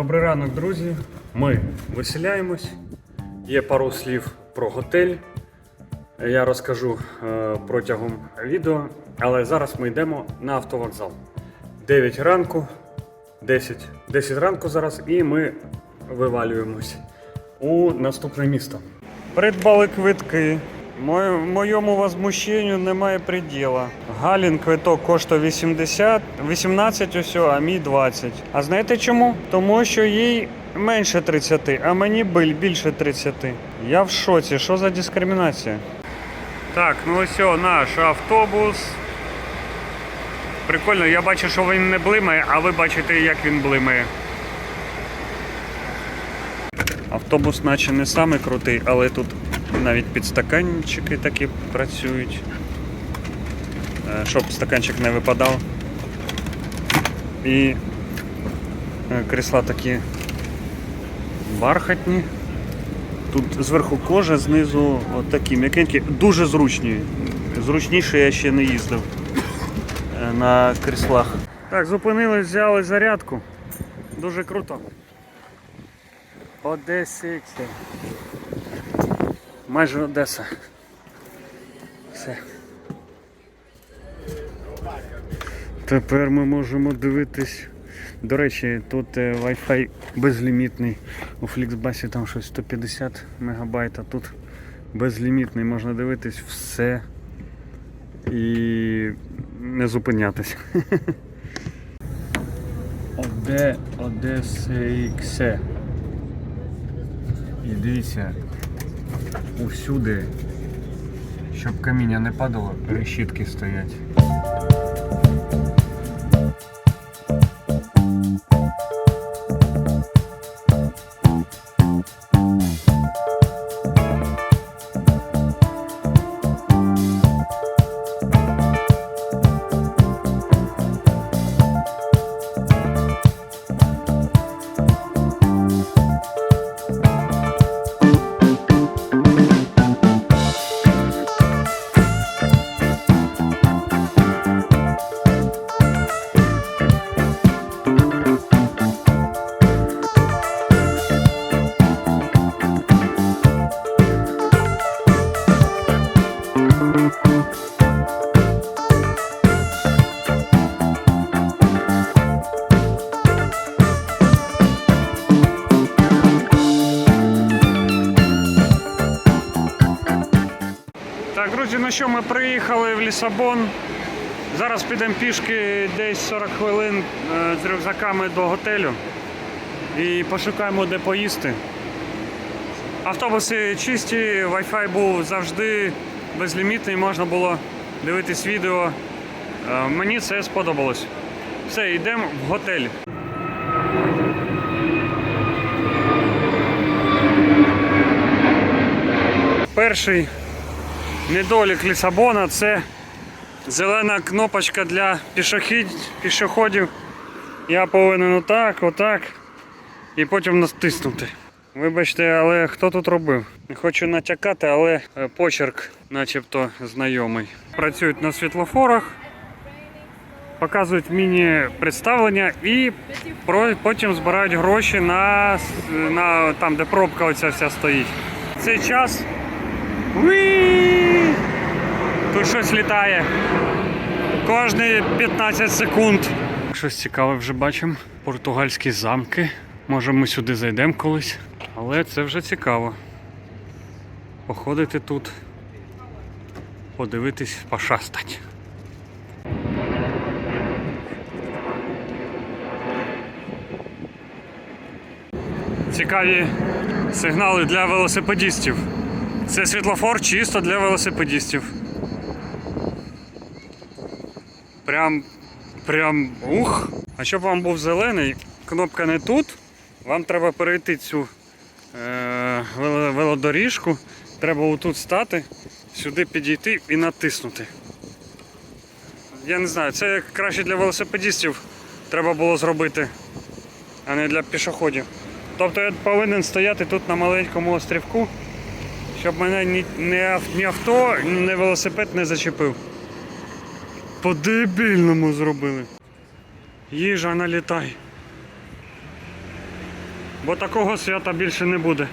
Добрий ранок, друзі. Ми виселяємось. Є пару слів про готель. Я розкажу е, протягом відео, але зараз ми йдемо на автовокзал. 9 ранку, 10, 10 ранку зараз, і ми вивалюємось у наступне місто. Придбали квитки. Мою- Моєму возмущенню немає приділа. Галін квиток коштує 80, 18 усього, а мій 20. А знаєте чому? Тому що їй менше 30, а мені биль більше 30. Я в шоці, що за дискримінація? Так, ну ось наш автобус. Прикольно, я бачу, що він не блимає, а ви бачите, як він блимає. Автобус наче не самий крутий, але тут навіть підстаканчики такі працюють. Е, Щоб стаканчик не випадав. І е, крісла такі бархатні. Тут зверху кожа, знизу такі м'якенькі, дуже зручні. Зручніше я ще не їздив е, на кріслах. Так, зупинились, взяли зарядку. Дуже круто. Одеси. Майже Одеса. Все. Тепер ми можемо дивитись. До речі, тут е, Wi-Fi безлімітний. У Flixbus там щось 150 мегабайт, а тут безлімітний, можна дивитись все і не зупинятись. Оде Одесиксе. І дивіться, усюди, щоб каміння не падало, решітки стоять. Що, ми приїхали в Лісабон. Зараз підемо пішки десь 40 хвилин е, з рюкзаками до готелю і пошукаємо, де поїсти. Автобуси чисті, Wi-Fi був завжди безлімітний, можна було дивитись відео. Е, Мені це сподобалось. Все, йдемо в готель. Перший недолік Лісабона це зелена кнопочка для пішоходів. Я повинен отак, отак і потім натиснути. Вибачте, але хто тут робив? Не хочу натякати, але е, почерк начебто знайомий. Працюють на світлофорах, показують міні-представлення і потім збирають гроші на, на там, де пробка оця вся стоїть. Цей час Уі! Тут щось літає. Кожні 15 секунд. Щось цікаве вже бачимо. Португальські замки. Може ми сюди зайдемо колись. Але це вже цікаво. Походити тут, подивитись, пошастать. Цікаві сигнали для велосипедістів. Це світлофор чисто для велосипедістів. Прям. Прям ух. А щоб вам був зелений, кнопка не тут. Вам треба перейти цю е, велодоріжку. Треба отут стати, сюди підійти і натиснути. Я не знаю, це краще для велосипедістів треба було зробити, а не для пішоходів. Тобто я повинен стояти тут на маленькому острівку щоб мене ні, авто, ні велосипед не зачепив. По-дебільному зробили. Їжа налітай. Бо такого свята більше не буде.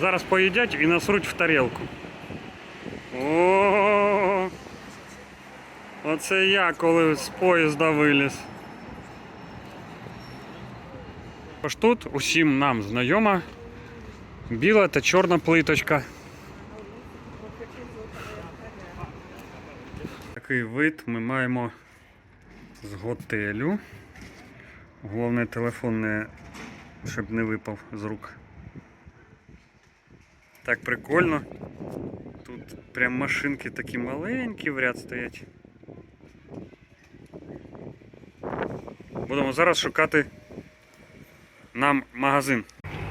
Зараз поїдять і насруть в тарілку. О, оце я коли з поїзда виліз. Ось тут усім нам знайома біла та чорна плиточка. Такий вид ми маємо з готелю. Головне телефон не щоб не випав з рук. Так прикольно. Тут прям машинки такі маленькі в ряд стоять. Будемо зараз шукати нам магазин.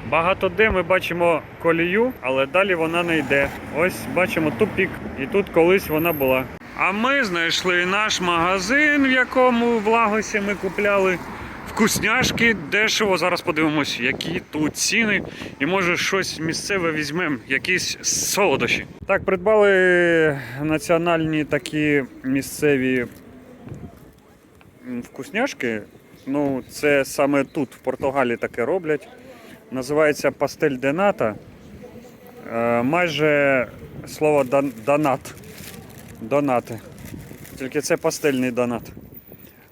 Багато де ми бачимо колію, але далі вона не йде. Ось бачимо тупік, і тут колись вона була. А ми знайшли наш магазин, в якому в Лагосі ми купляли вкусняшки дешево. Зараз подивимось, які тут ціни. І може щось місцеве візьмемо, якісь солодощі. Так, придбали національні такі місцеві вкусняшки. Ну, це саме тут, в Португалії, таке роблять. Називається пастель дената. Е, майже слово донат. Донати. Тільки це пастельний донат.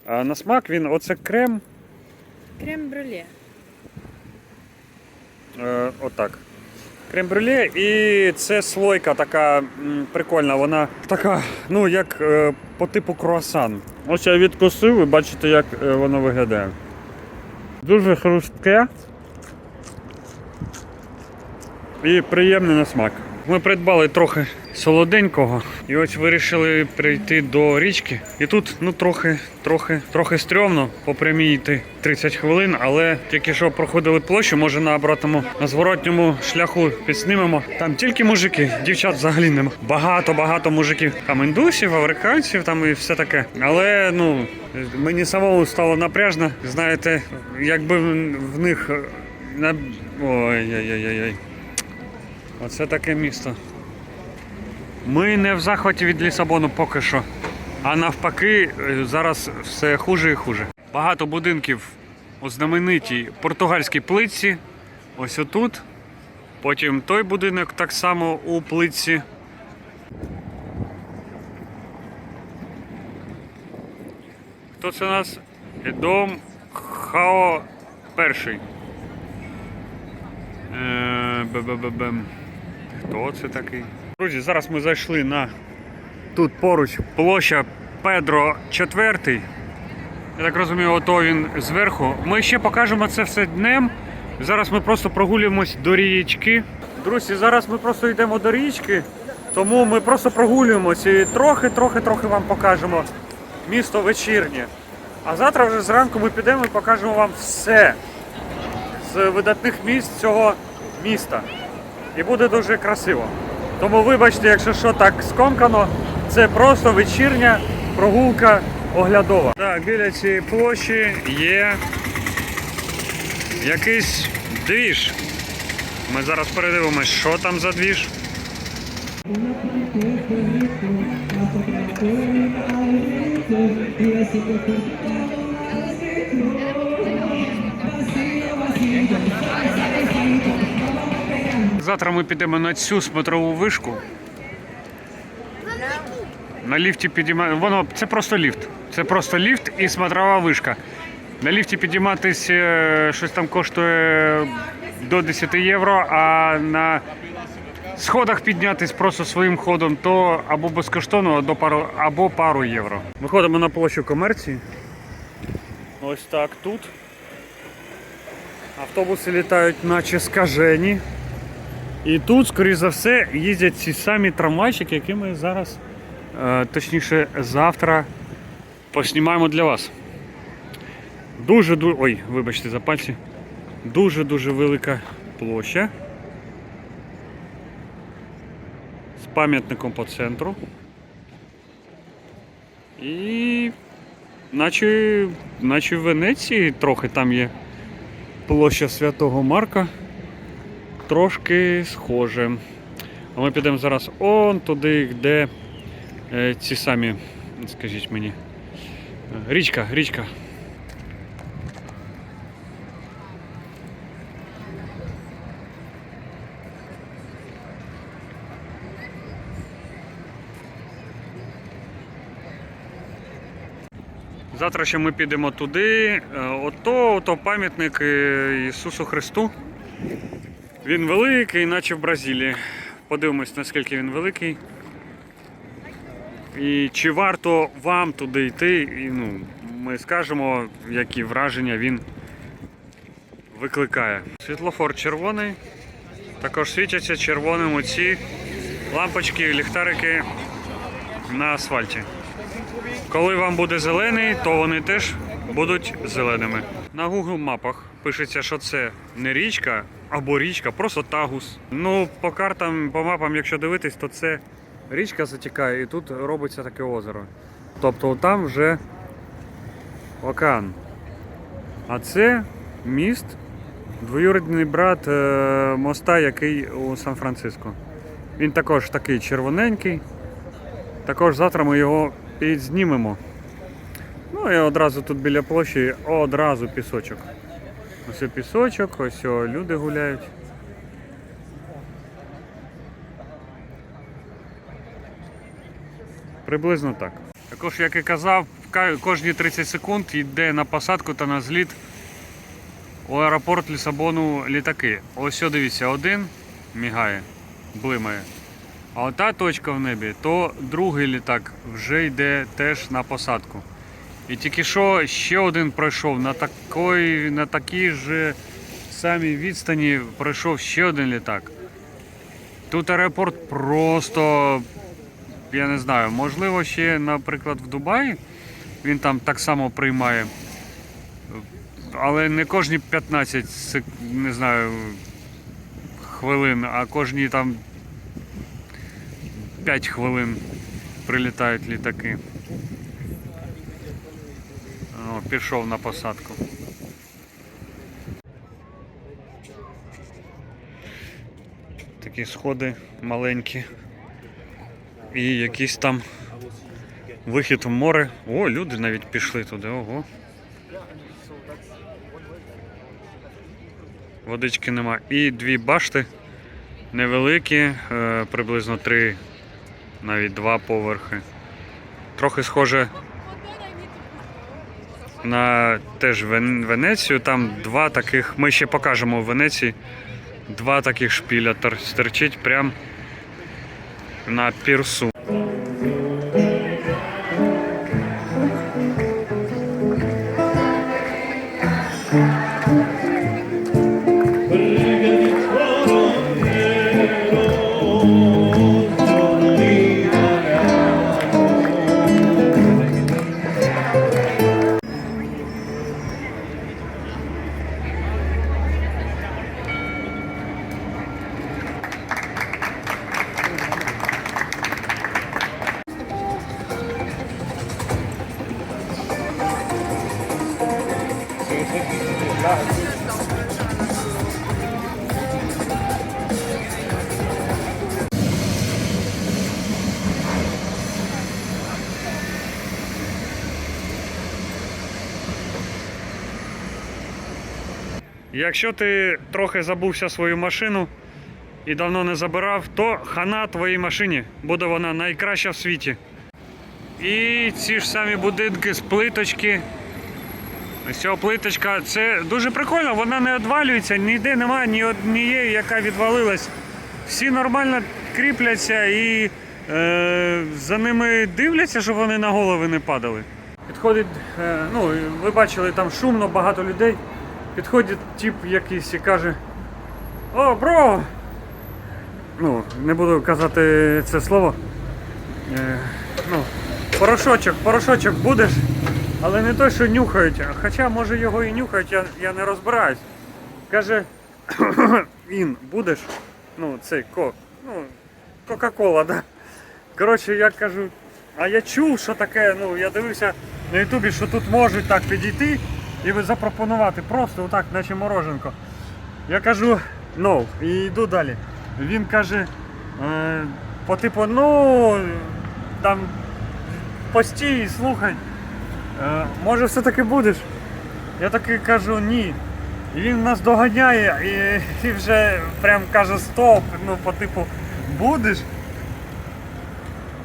А на смак він оце крем. Крем-брюле. Е, отак. Крем-брюле і це слойка така м, прикольна, вона така, ну як е, по типу круасан. Ось я відкусив і бачите, як е, воно виглядає. Дуже хрустке і приємне на смак. Ми придбали трохи солоденького і ось вирішили прийти до річки. І тут ну трохи, трохи, трохи стрьомно по прямій йти 30 хвилин, але тільки що проходили площу, може на обратному на зворотньому шляху підснімемо. Там тільки мужики, дівчат взагалі нема. Багато, багато мужиків. Там індусів, африканців, там і все таке. Але ну мені самому стало напряжно. Знаєте, якби в них на ой-ой-ой-ой. Оце таке місто. Ми не в захваті від Лісабону поки що. А навпаки, е, зараз все хуже і хуже. Багато будинків у знаменитій португальській плитці. Ось отут. Потім той будинок так само у плитці. Хто це у нас? Дом Хао перший. Е, бе-бе-бе-бем. Хто це такий? Друзі, зараз ми зайшли на тут поруч площа Педро IV. Я так розумію, ото він зверху. Ми ще покажемо це все днем. Зараз ми просто прогулюємось до річки. Друзі, зараз ми просто йдемо до річки, тому ми просто прогулюємось і трохи, трохи, трохи вам покажемо місто вечірнє. А завтра вже зранку ми підемо і покажемо вам все з видатних місць цього міста. І буде дуже красиво. Тому вибачте, якщо що так скомкано, це просто вечірня прогулка оглядова. Так, біля цієї площі є якийсь двіж. Ми зараз передивимось, що там за двіж. Завтра ми підемо на цю смотрову вишку. На ліфті підіймаємо. Воно це просто ліфт. Це просто ліфт і смотрова вишка. На ліфті підійматись е, щось там коштує до 10 євро, а на сходах піднятись просто своїм ходом, то або безкоштовно, або пару, або пару євро. Виходимо на площу комерції. Ось так тут. Автобуси літають наче скажені. І тут, скоріш за все, їздять ці самі трамвайчики, які ми зараз, е, точніше, завтра поснімаємо для вас. Дуже дуже. Ой, вибачте за пальці. Дуже-дуже велика площа. З пам'ятником по центру. І наче, наче в Венеції трохи там є площа Святого Марка трошки схоже. А ми підемо зараз он туди, де е, ці самі, скажіть мені, річка, річка. Завтра ще ми підемо туди, е, ото, ото пам'ятник е, Ісусу Христу. Він великий, наче в Бразилії. Подивимось, наскільки він великий. І чи варто вам туди йти? І, ну, ми скажемо, які враження він викликає. Світлофор червоний. Також світяться червоним оці лампочки, ліхтарики на асфальті. Коли вам буде зелений, то вони теж будуть зеленими. На Google мапах пишеться, що це не річка або річка, просто тагус. Ну, по картам, по мапам, якщо дивитись, то це річка затікає і тут робиться таке озеро. Тобто там вже океан. А це міст, двоюрідний брат е, моста, який у Сан-Франциско. Він також такий червоненький. Також завтра ми його підзнімемо. Ну і одразу тут біля площі одразу пісочок. Ось пісочок, ось люди гуляють. Приблизно так. Також, як і казав, кожні 30 секунд йде на посадку та на зліт у аеропорт Лісабону літаки. Ось дивіться, один мігає, блимає. А ота точка в небі, то другий літак вже йде теж на посадку. І тільки що ще один пройшов на такій, на такій же самій відстані пройшов ще один літак. Тут аеропорт просто, я не знаю, можливо, ще, наприклад, в Дубаї він там так само приймає. Але не кожні 15 сек... не знаю, хвилин, а кожні там 5 хвилин прилітають літаки. О, пішов на посадку. Такі сходи маленькі. І якийсь там вихід в море. О, люди навіть пішли туди, ого. Водички нема. І дві башти невеликі, е, приблизно три, навіть два поверхи. Трохи схоже на теж Венецію. Там два таких. Ми ще покажемо в Венеції. Два таких шпіля стирчить прямо на пірсу. Якщо ти трохи забувся свою машину і давно не забирав, то хана твоїй машині. Буде вона найкраща в світі. І ці ж самі будинки з плиточки. Ось ця плиточка, це дуже прикольно, вона не відвалюється, ніде немає ні однієї, яка відвалилась. Всі нормально кріпляться і е, за ними дивляться, щоб вони на голови не падали. Підходить, е, ну, ви бачили, там шумно, багато людей. Підходить тип якийсь і каже: О, бро! Ну, не буду казати це слово. Е, ну, порошочок, порошочок будеш, але не той, що нюхають. Хоча, може, його і нюхають, я, я не розбираюсь. Каже, він будеш. Ну, цей ко. Ну, Кока-Кола, да. Коротше, я кажу, а я чув, що таке, ну, я дивився на Ютубі, що тут можуть так підійти і запропонувати просто отак, наче мороженко. Я кажу, ну, і йду далі. Він каже, е, по типу, ну, там, постій, слухай, е, може все-таки будеш? Я таки кажу, ні. І він нас доганяє і, і вже прям каже стоп, ну по типу будеш.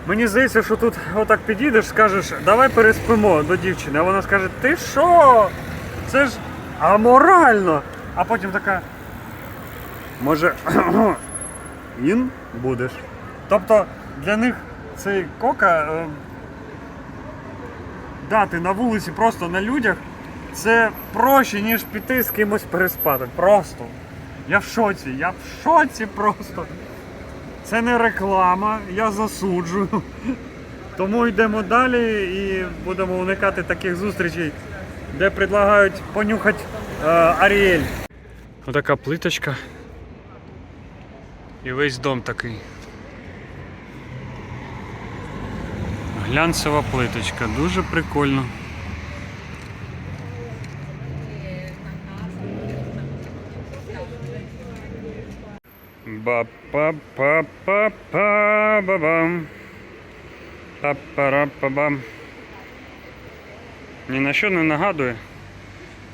Мені здається, що тут отак підійдеш, скажеш, давай переспимо до дівчини. А вона скаже, ти що? Це ж аморально. А потім така. Може, ін будеш. Тобто для них цей кока е, дати на вулиці просто на людях це проще, ніж піти з кимось переспати. Просто. Я в шоці, я в шоці просто. Це не реклама, я засуджую. Тому йдемо далі і будемо уникати таких зустрічей, де предлагають понюхати е, Аріель. Отака плиточка. І весь дом такий. Глянцева плиточка, дуже прикольно. Ба-па-па-па-ба-бам. Па-пара-па-бам. Ні на що не нагадує.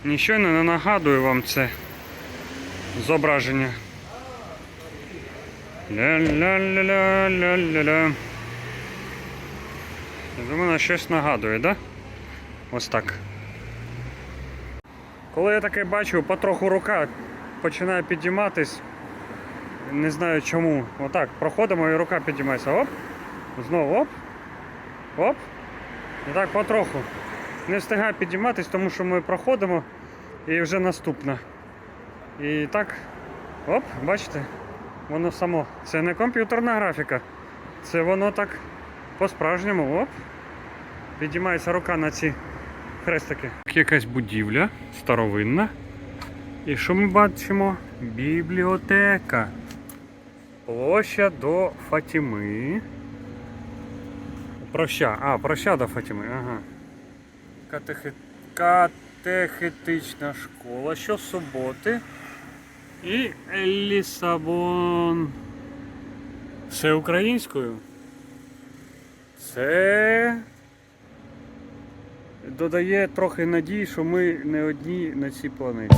Ніщо не нагадує вам це зображення. Ля-ля-ля-ля-ля-ля-ля. Я думаю, на щось нагадує, да? Ось так. Коли я таке бачу, потроху рука починає підійматись. Не знаю чому. Отак, проходимо і рука підіймається. Оп. Знову оп. Оп. І так потроху. Не встигає підійматись, тому що ми проходимо і вже наступна. І так. Оп, бачите? Воно само. Це не комп'ютерна графіка. Це воно так по-справжньому. Оп. Підіймається рука на ці хрестики. Якась будівля старовинна. І що ми бачимо? Бібліотека. Площа до Фатіми. Проща. А, проща до Фатіми, ага. Катехи... Катехетична школа щосуботи. І Лісабон. Все українською. Це додає трохи надії, що ми не одні на цій планеті.